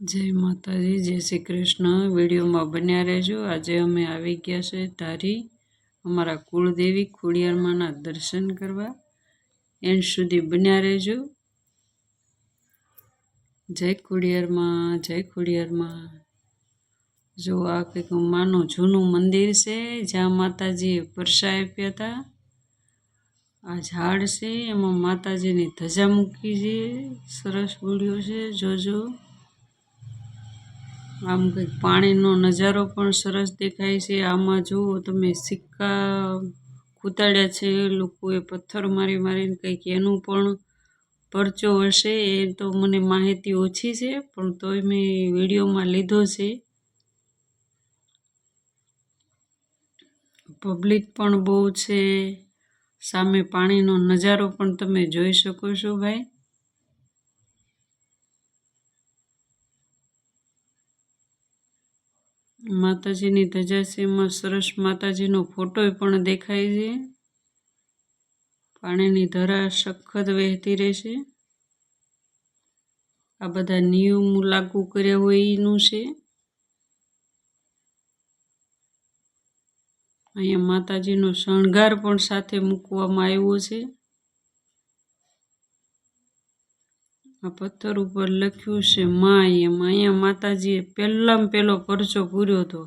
જય માતાજી, જય શ્રી કૃષ્ણ. વિડીયોમાં બન્યા રહેજો. આજે અમે આવી ગયા છે ધારી, અમારા કુળદેવી ખોડિયારમાંના દર્શન કરવા. એન્ડ સુધી બન્યા રહેજો. જય ખોડિયારમાં જય ખોડિયારમાં. જો આ કંઈક માનું જૂનું મંદિર છે, જ્યાં માતાજીએ પરસા આપ્યા હતા. આ ઝાડ છે, એમાં માતાજીની ધજા મૂકી છે. સરસ વીડિયો છે, જોજો. આમ કંઈક પાણીનો નજારો પણ સરસ દેખાય છે. આમાં જુઓ તમે સિક્કા કૂતાડ્યા છે. લોકોએ પથ્થર મારી મારીને કંઈક એનું પણ પરચો હશે. એ તો મને માહિતી ઓછી છે, પણ તોય મેં વિડીયોમાં લીધો છે. પબ્લિક પણ બહુ છે. સામે પાણીનો નજારો પણ તમે જોઈ શકો છો ભાઈ. માતાજીની ધજાસીમાં સરસ માતાજીનો ફોટો પણ દેખાય છે. પાણીની ધરા સખત વહેતી રહેશે આ બધા નિયમો લાગુ કર્યા હોય એનું છે. અહીંયા માતાજીનો શણગાર પણ સાથે મૂકવામાં આવ્યો છે. આ પથ્થર ઉપર લખ્યું છે મા એમ અહીંયા માતાજીએ પહેલામાં પહેલો પરચો પૂર્યો હતો.